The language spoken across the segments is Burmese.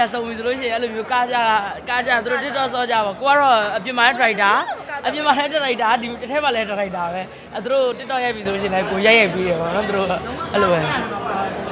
တွေကစုံပြီဆိုလို့ရှိရင်အဲ့လိုမျိုးကားကြကားကြသူတို့ TikTok ဆော့ကြပါကိုကတော့အပြင်မှာလည်း driver အပြင်မှာလည်း driver ဒီတစ်ထက်မှာလည်း driver ပဲအဲသူတို့ TikTok ရိုက်ပြီဆိုလို့ရှိရင်လည်းကိုရိုက်ရိုက်ပြီးရပါတော့သူတို့အဲ့လိုပဲ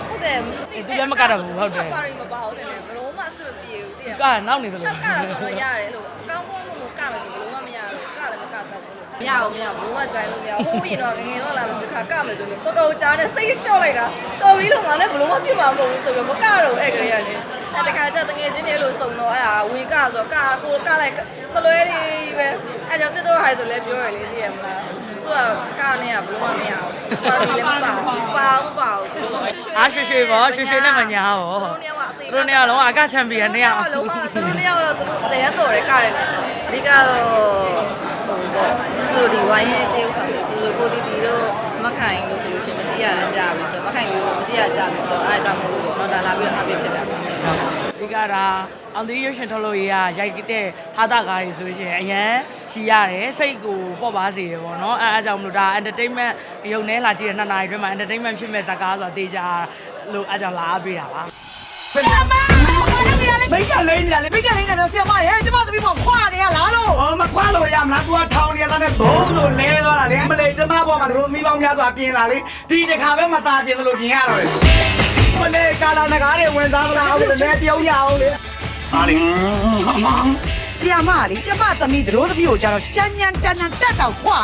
ဟုတ်တယ်သူလည်းမကတော့ဘူးဟုတ်တယ်ပါရီမပါဟုတ်တယ်ဘလို့မှစမပြေဘူးတည်ကားနောက်နေသလိုရှောက်ကဆိုတော့ရတယ်လို့အကောင်းကောင်းလို့ကမယ်ဆိုဘလို့မှမရဘူးကလည်းမကတတ်ဘူးလို့မရအောင်မရဘူးဘလို့မှ join လို့မရဟိုးရင်တော့ငငယ်တော့လာလို့ဒီခါကမယ်ဆိုလို့တော်တော်ကြားနေစိတ်လျှော့လိုက်တာတော်ပြီလို့ငါလည်းဘလို့မှပြစ်မှာမဟုတ်ဘူးဆိုပြီးမကတော့အဲ့ကလေးရတယ် အဲတခါကျတငယ်ချင်းတွေလို့စုံတော့အဲ့ဒါဝေကဆိုတော့ကာကိုကလိုက်ကလွဲတွေပဲအဲကြောင့်တစ်တော့ဟိုက်ဆိုလည်းပြောရလေသိရမလားဆိုတော့ကာနဲ့ကဘလို့မမရဘူးပါမီလည်းမပါဘူးပါဘူးပါဘူးအားရှိရှိပါရှိရှိနဲ့မညာဟောတို့နေရာလုံးအကချန်ပီယံနေရာလုံးဝတို့နေရာတော့တို့တရားတော်တယ်ကာတယ်အဓိကတော့ ပေါ့သူတို့ဒီဝိုင်းရဲ့တရုပ်ဆောင်တွေသူတို့ကိုတီတီတို့မခိုင်လို့ဆိုလို့ရှိရင်မကြည့်ရကြပြီဆိုမခိုင်လို့မကြည့်ရကြပြီဆိုတော့အားကြောင့်မလို့ပေါ့တော့ဒါလာပြီးတော့အပြစ်ဖြစ်တာပါဒီကဒါအောင်သီးရွှေရှင်ထုတ်လို့ရရရိုက်တဲ့ဟာတာကားတွေဆိုရှင်အရန်ရှိရတယ်စိတ်ကိုပေါ့ပါစေတယ်ပေါ့နော်အဲအားကြောင့်မလို့ဒါ entertainment ရုံနဲ့လာကြည့်တဲ့နှစ်နာရီအတွင်းမှာ entertainment ဖြစ်မဲ့ဇာတ်ကားဆိုတာတေချာလို့အားကြောင့်လာအားပေးတာပါမိတ်ကလိမ့်နေတာလေမိကလေးနဲ့တော့ဆရာမရဲ့ကျမသမီးမ ကထောင်နေရတဲ့ဘုံလို့လဲသွားတာလေ။မလေးကျမဘောမှာတို့မိပေါင်းများစွာပြင်လာလေ။ဒီတစ်ခါပဲမตาပြင်လို့ပြင်ရတော့လေ။မလေးကာလာနဂါးတွေဝင်စားမလားအောင်လို့လည်းတယောက်ရအောင်လေ။ဟာလေ။ဆရာမလေးကျမသမီးတို့သမီးကိုကြတော့ကြမ်းကြမ်းတန်တန်တက်တောက်ခွာ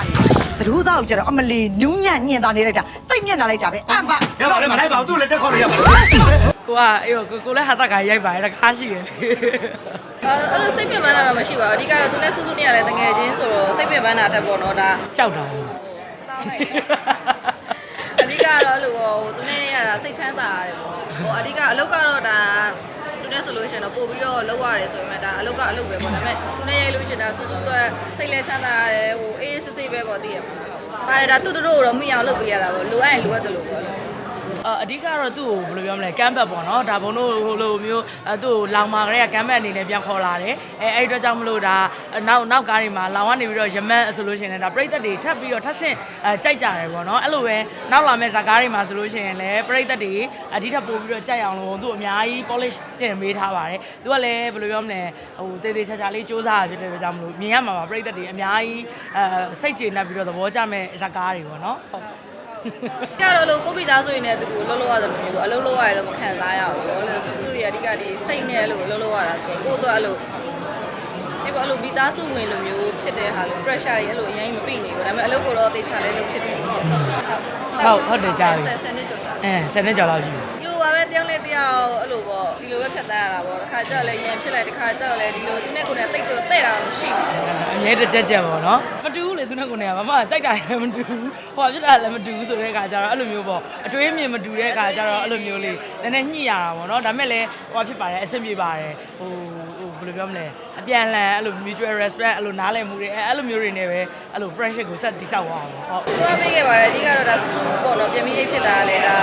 နေတို့သားကိုကြတော့အမလီနူးညံ့ညင်သားနေလိုက်တာတိတ်မျက်နှာလိုက်တာပဲအမရပါလေမလိုက်ပါဘူးသူ့လည်းတက်ခေါ်လို့ရပါဘူး ကိုကအေးကိုကိုလည်းဟာတာကားရိုက်ပါတယ်တကားရှိတယ်အဲ့လိုစိတ်ပြပန်းတာတော့မရှိပါဘူးအဓိကတော့သူနဲ့ဆူဆူနဲ့ရတယ်တကယ်ချင်းဆိုတော့စိတ်ပြပန်းတာတက်ပေါ့နော်ဒါကြောက်တာတောင်းလိုက်အဓိကတော့အဲ့လိုဟိုသူနဲ့ရတာစိတ်ချမ်းသာရတယ်ပေါ့ဟိုအဓိကအလုပ်ကတော့ဒါသူနဲ့ဆိုလို့ရှိရင်တော့ပို့ပြီးတော့လောက်ရတယ်ဆိုပေမဲ့ဒါအလုပ်ကအလုပ်ပဲပေါ့ဒါပေမဲ့သူနဲ့ရိုက်လို့ရှိရင်ဒါဆူဆူတော့စိတ်လဲချမ်းသာရတယ်ဟိုအေးစစ်စစ်ပဲပေါ့တည်ရမှာအဲ့ဒါသူတို့တို့တော့မရအောင်လုပ်ပေးရတာပေါ့လိုအပ်ရင်လိုအပ်တယ်လို့ပေါ့ အအဓိကတော့သူ့ကိုဘယ်လိုပြောမလဲကမ်ဘတ်ပေါ့နော်ဒါဘုံတို့ဟိုလိုမျိုးအဲသူ့ကိုလောင်မာကလေးကကမ်ဘတ်အနေနဲ့ပြန်ခေါ်လာတယ်အဲအဲ့ဒီအတွက်ကြောင့်မလို့ဒါနောက်နောက်ကားတွေမှာလောင်ကနေပြီးတော့ရမန်ဆိုလို့ရှိရင်လည်းဒါပြိသက်တွေထပ်ပြီးတော့ထပ်ဆင့်အဲကြိုက်ကြတယ်ပေါ့နော်အဲ့လိုပဲနောက်လာမဲ့ဇာကားတွေမှာဆိုလို့ရှိရင်လည်းပြိသက်တွေအဒီထပ်ပို့ပြီးတော့ကြိုက်အောင်လို့သူ့အများကြီး polish တင်ပေးထားပါတယ်သူကလည်းဘယ်လိုပြောမလဲဟိုတေးသေးချာချာလေးစူးစမ်းရဖြစ်တဲ့အတွက်ကြောင့်မလို့မြင်ရမှာပါပြိသက်တွေအများကြီးအဲစိတ်ကျေနပ်ပြီးတော့သဘောကျမဲ့ဇာကားတွေပေါ့နော်ဟုတ် ကတော့လို့ကိုပိသားဆိုရင်လည်းသူကိုလှုပ်လှုပ်ရတယ်လို့မျိုးအလုပ်လုပ်ရတယ်လို့မခံစားရဘူးလို့လေဆူဆူတွေအဓိကဒီစိတ်နဲ့လို့လှုပ်လှုပ်ရတာဆိုကိုတော့အဲ့လိုဒီပေါ်အဲ့လိုမိသားစုဝင်လိုမျိုးဖြစ်တဲ့ဟာလို့ pressure တွေအဲ့လိုအရင်မပြိနေဘူးဒါပေမဲ့အလုပ်ကိုတော့တေချာလေးလုပ်ဖြစ်တယ်ဟုတ်ဟုတ်ဟုတ်တယ်ကြားပြီဆက်ဆက်နေကြော်တာအဲ10နှစ်ကျော်လောက်ရှိပြီဒီလိုပါပဲတယောက်နဲ့တယောက်အဲ့လိုပေါ့ဒီလို ပဲဖြတ်တန်းရတာပေါ့တစ်ခါကြောက်လဲရန်ဖြစ်လိုက်တစ်ခါကြောက်လဲဒီလိုသူနဲ့ကိုယ်နဲ့တိတ်တော့တဲ့တာမရှိဘူးအမြဲတစ်ချက်ချက်ပေါ့နော်မတူဘူးလေသူနဲ့ကိုယ်နဲ့ကမမကြိုက်တာလည်းမတူဘူးဟောပြတာလည်းမတူဘူးဆိုတဲ့အခါကျတော့အဲ့လိုမျိုးပေါ့အတွေးအမြင်မတူတဲ့အခါကျတော့အဲ့လိုမျိုးလေးနည်းနည်းညှိရတာပေါ့နော်ဒါပေမဲ့လည်းဟောဖြစ်ပါတယ်အဆင်ပြေပါတယ်ဟိုဟိုဘ ယ်လိုပြောမလဲအပြန်လှန်အဲ့လို mutual respect အဲ့လိုနားလည်မှုတွေအဲ့လိုမျိုးတွေနဲ့ပဲအဲ့လို friendship ကိုဆက်တည်ဆောက်အောင်ပေါ့ဟုတ်သူကပေးခဲ့ပါတယ်အဓိကတော့ဒါစူးစူးပေါ့နော်ပြင်ပြီးဖြစ်တာလေဒါ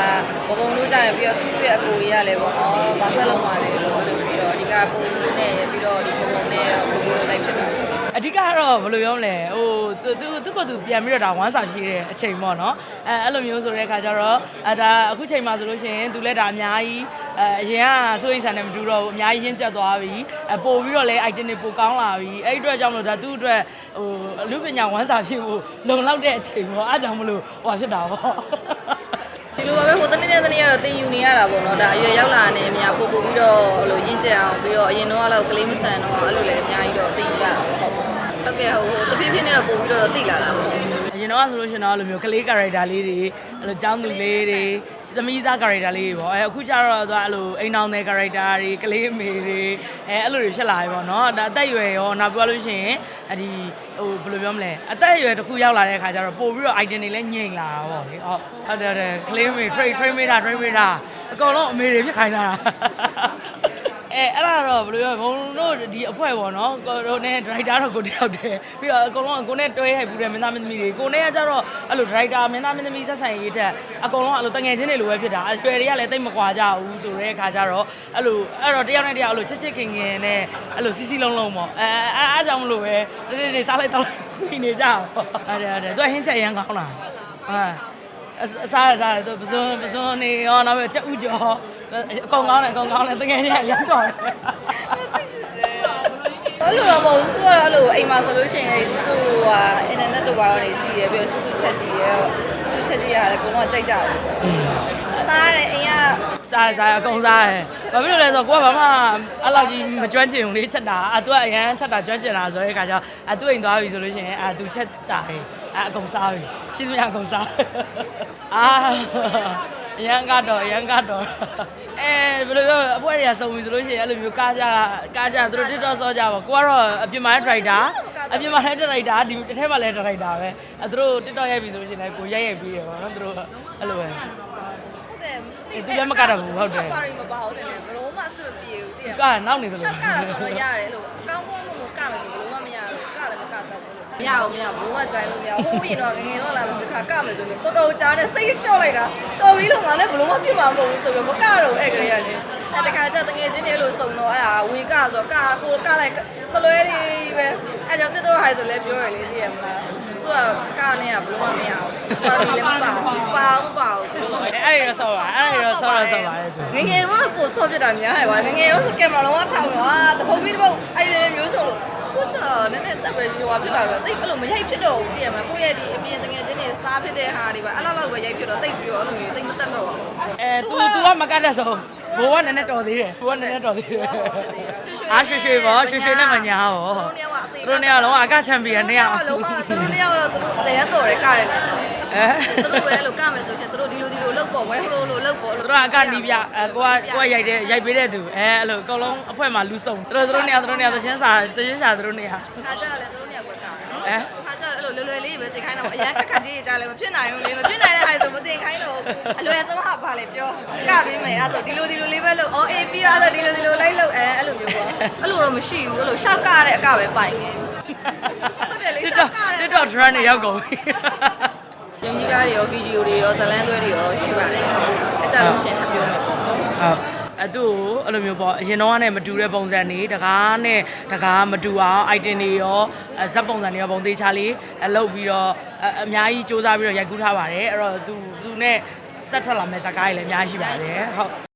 ဘဘုံတို့ကြရင်ပြီးတော့စူးစူးရဲ့အကိုတွေကလည်းပေါ့နော်ဘာဆက်လုံးပါလဲပေါ့လို့ပြီးတော့အဓိကကိုလူနဲ့ပြီးတော့ဒီဘဘုံနဲ့ဘဘုံတို့လိုက်ဖြစ်တာအဓိကကတော့ဘယ်လိုပြောမလဲဟိုသူသူသူ့ကိုသူပြန်ပြီးတော့ဒါဝမ်းစာဖြည့်တဲ့အချိန်ပေါ့နော်အဲအဲ့လိုမျိုးဆိုတဲ့အခါကျတော့အဲဒါအခုချိန်မှာဆိုလို့ရှိရင်သူလည်းဒါအများကြီး အဲအရင်ကစိုးရိမ်ဆန်နေမတူတော့ဘူးအများကြီးရင်းကျက်သွားပြီအပို့ပြီးတော့လည်း item တွေပိုကောင်းလာပြီအဲ့ဒီအတွက်ကြောင့်မလို့ဒါသူ့အတွက်ဟိုအလူပညာဝမ်းစာဖြည့်ဖို့လုံလောက်တဲ့အချိန်ပေါ့အားကြောင့်မလို့ဟိုဖြစ်တာပေါ့ဒီလိုပါပဲဟိုတနေ့နဲ့တနေ့ကတော့တင်ယူနေရတာပေါ့နော်ဒါအရွယ်ရောက်လာနေအများပို့ပို့ပြီးတော့ဟိုလိုရင့်ကျက်အောင်ပြီးတော့အရင်တော့ကတော့ကလေးမဆန်တော့အဲ့လိုလည်းအများကြီးတော့တင်ယူရတာဟုတ်ဟုတ်ကဲ့ဟိုတဖြည်းဖြည်းနဲ့တော့ပို့ပြီးတော့သိလာတာပေါ့အရင် တော့ဆိုလို့ရှိရင်တော့အဲ့လိုမျိုးကလေး character လေးတွေအဲ့လိုចောင်းသူလေးတွေသမီးသား character လေးတွေပေါ့အဲအခုကျတော့သူကအဲ့လိုအိမ်အောင်တဲ့ character တွေကလေးအမေတွေအဲအဲ့လိုတွေဖြစ်လာပြီပေါ့နော်ဒါအသက်အရွယ်ရောနောက်ပြောလို့ရှိရင်အဒီဟိုဘယ်လိုပြောမလဲအသက်အရွယ်တစ်ခုရောက်လာတဲ့အခါကျတော့ပို့ပြီးတော့ item တွေလည်းညင်လာတာပေါ့လေဟုတ်ဟုတ်တယ်တယ်ကလေးအမေ train train မေးတာ train မေးတာအကုန်လုံးအမေတွေဖြစ်ခိုင်းတာ အဲအဲ့ဒါတော့ဘယ်လိုပြောဘုံတို့ဒီအဖွဲပေါ့နော်ကိုတို့နဲ့ director တော့ကိုတယောက်တည်းပြီးတော့အကုန်လုံးကိုနဲ့တွဲရိုက်ဘူးတဲ့မင်းသားမင်းသမီးတွေကိုနဲ့ကကြတော့အဲ့လို director မင်းသားမင်းသမီးဆက်ဆံရေးထက်အကုန်လုံးအဲ့လိုတငယ်ချင်းတွေလိုပဲဖြစ်တာအရွယ်တွေကလည်းတိတ်မကွာကြဘူးဆိုတဲ့အခါကျတော့အဲ့လိုအဲ့တော့တယောက်နဲ့တယောက်အဲ့လိုချစ်ချစ်ခင်ခင်နဲ့အဲ့လိုစီစီလုံးလုံးပေါ့အဲအဲအားကြောင့်မလို့ပဲတနေ့နေ့စားလိုက်တော့ခွေနေကြပေါ့ဟုတ်တယ်ဟုတ်တယ်သူကဟင်းချက်ရမ်းကောင်းတာဟာအစားအစားတော့ပစွန်းပစွန်းနေရောနောက်ပြီးချက်ဥကျော် အကုန်ကောင်းတယ်အကုန်ကောင်းတယ်တကယ်ကြီးရမ်းတော်တယ်အဲ့လိုတော့မဟုတ်ဘူးဆိုတော့အဲ့လိုအိမ်မှာဆိုလို့ရှိရင်စုစုဟာအင်တာနက်တို့ဘာလို့နေကြည့်ရပြီးတော့စုစုချက်ကြည့်ရစုစုချက်ကြည့်ရတယ်အကုန်လုံးကြိုက်ကြတယ်စားရတယ်အိမ်ကစားစားအကုန်စားတယ်ဘာဖြစ်လို့လဲဆိုတော့ကိုကဘာမှအဲ့လောက်ကြီးမကျွမ်းကျင်ဘူးလေချက်တာအတူကအရန်ချက်တာကျွမ်းကျင်တာဆိုတဲ့အခါကျတော့အတူအိမ်သွားပြီဆိုလို့ရှိရင်အတူချက်တာဟဲ့အအကုန်စားပြီရှိသမျှအကုန်စားအာ ရန်ကတော့ရန်ကတော့အဲဘယ်လိုပြောအဖွဲတွေကစုံပြီဆိုလို့ရှိရင်အဲ့လိုမျိုးကားကြကားကြသူတို့ TikTok ဆော့ကြပါကိုကတော့အပြင်မှာလည်း driver အပြင်မှာလည်း driver ဒီတစ်ထက်မှာလည်း driver ပဲအဲသူတို့ TikTok ရိုက်ပြီဆိုလို့ရှိရင်လည်းကိုရိုက်ရိုက်ပြီးရပါတော့သူတို့အဲ့လိုပဲဟုတ်တယ်အေးသူလည်းမကတ်တော့ဘူးဟုတ်တယ်ပါရီမပါဘူးတယ်ဘလို့မှအဆင်မပြေဘူးတည်ကနောက်နေသလိုရှောက်ကတာဆိုတော့ရတယ်လို့ မရအောင်မရဘူးဘလို့မှ join လို့မရဟိုးရင်တော့ငငယ်တော့လာလို့ဒီခါကမယ်ဆိုလို့တော်တော်ကြားနေစိတ်လျှော့လိုက်တာတော်ပြီလို့ငါလည်းဘလို့မှပြစ်မှာမဟုတ်ဘူးဆိုပြီးမကတော့အဲ့ကလေးကနေအဲ့တခါကျတငယ်ချင်းတွေလို့စုံတော့အဲ့ဒါဝင်ကဆိုကကိုကလိုက်တလွဲလေးပဲအဲ့ကြောင့်တက်တော့ဟိုင်ဆိုလဲပြောရလေသိရမလားသူကကနေကဘလို့မှမရဘူးပါရီလည်းမပါဘူးပါအောင်ပါအောင်အဲ့ဒီတော့ဆော့ပါအဲ့ဒီတော့ဆော့တော့ဆော့ပါလေသူငငယ်တော့ပို့ဆော့ပြတာများတယ်ကွာငငယ်တော့ဆိုကင်မရာလုံးဝထောက်တော့အာတပုံပြီးတပုံအဲ့ဒီမျိုးစုံလို့ ကိုချာနည်းနည်းတက်ပဲဟိုဖြစ်လာတော့တိတ်အဲ့လိုမရိုက်ဖြစ်တော့ဘူးတည်ရမှာကိုယ့်ရဲ့ဒီအပြင်တငယ်ချင်းတွေစားဖြစ်တဲ့ဟာတွေပါအဲ့လောက်လောက်ပဲရိုက်ဖြစ်တော့တိတ်ပြီးတော့အဲ့လိုမျိုးတိတ်မတက်တော့ဘူးအဲ तू तू ကမကတ်တဲ့ဆုံးဘိုးကနည်းနည်းတော်သေးတယ်ဘိုးကနည်းနည်းတော်သေးတယ်အားရွှေရွှေပေါ့ရွှေရွှေနဲ့မညာပေါ့သူတို့နှစ်ယောက်ကအသေးသူတို့နေရာလုံးအကချန်ပီယံနေရာလုံးဝသူတို့နှစ်ယောက်တော့သူတို့တရားတော်တယ်ကရတယ် အဲသူတို့ပဲလို့ကမယ်ဆိုရှင်သူတို့ဒီလိုဒီလိုလောက်ပေါ့ဝဲဟလိုလိုလောက်ပေါ့သူတို့အကနီးပြအဲကိုကကိုကရိုက်တဲ့ရိုက်ပေးတဲ့သူအဲအဲ့လိုအကုန်လုံးအဖွဲမှာလူစုံသူတို့သူတို့နေရာသူတို့နေရာသချင်းစာသချင်းစာသူတို့နေရာခါကြတယ်သူတို့နှစ်ယောက်ကကတယ်နော်ခါကြအဲ့လိုလွယ်လွယ်လေးပဲတင်ခိုင်းတော့အရင်ခက်ခက်ကြီးကြလဲမဖြစ်နိုင်ဘူးလေမဖြစ်နိုင်တဲ့ဟာဆိုမတင်ခိုင်းတော့အလွယ်ဆုံးဟာပါလေပြောကပေးမယ်အဲ့ဆိုဒီလိုဒီလိုလေးပဲလို့အော်အေးပြီးတော့အဲ့ဆိုဒီလိုဒီလိုလိုက်လို့အဲအဲ့လိုမျိုးပေါ့အဲ့လိုတော့မရှိဘူးအဲ့လိုရှောက်ကတဲ့အကပဲပိုင်တယ်ဟုတ်တယ်လေ TikTok TikTok trend တွေရောက်ကုန်ပြီ ယုံကြည်ကားတွေရောဗီဒီယိုတွေရောဇလန်းသွဲတွေရောရှိပါတယ်အကြလို့ရှင်ထပ်ပြောမယ်ပေါ့နော်ဟုတ်အတူကိုအဲ့လိုမျိုးပေါ့အရင်တော့ကနေမတူတဲ့ပုံစံတွေတကားနဲ့တကားမတူအောင် item တွေရောအဇက်ပုံစံတွေရောပုံသေးချလေးအလုပ်ပြီးတော့အအများကြီးစူးစမ်းပြီးတော့ရိုက်ကူးထားပါတယ်အဲ့တော့သူသူနဲ့ဆက်ထွက်လာမယ့်ဇာတ်ကားတွေလည်းအများကြီးရှိပါတယ်ဟုတ်